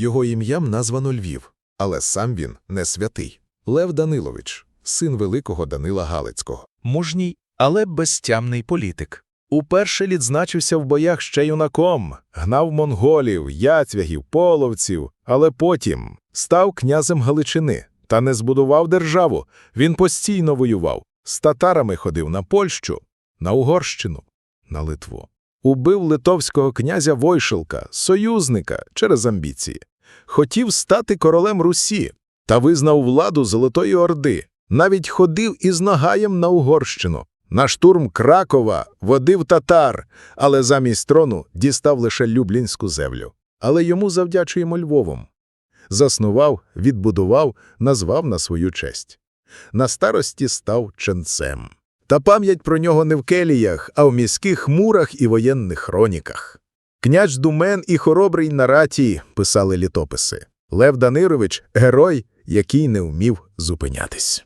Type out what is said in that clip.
Його ім'ям названо Львів, але сам він не святий. Лев Данилович, син великого Данила Галицького. Мужній, але безтямний політик. Уперше відзначився в боях ще юнаком, гнав монголів, яцвягів, половців, але потім став князем Галичини та не збудував державу. Він постійно воював. З татарами ходив на Польщу, на Угорщину, на Литву. Убив литовського князя Войшилка, союзника через амбіції. Хотів стати королем Русі та визнав владу Золотої Орди. Навіть ходив із Нагаєм на Угорщину. На штурм Кракова водив татар, але замість трону дістав лише Люблінську землю. Але йому завдячуємо Львовом. Заснував, відбудував, назвав на свою честь. На старості став ченцем. Та пам'ять про нього не в келіях, а в міських мурах і воєнних хроніках. Княж Думен і хоробрий на раті писали літописи. Лев Данирович – герой, який не вмів зупинятись.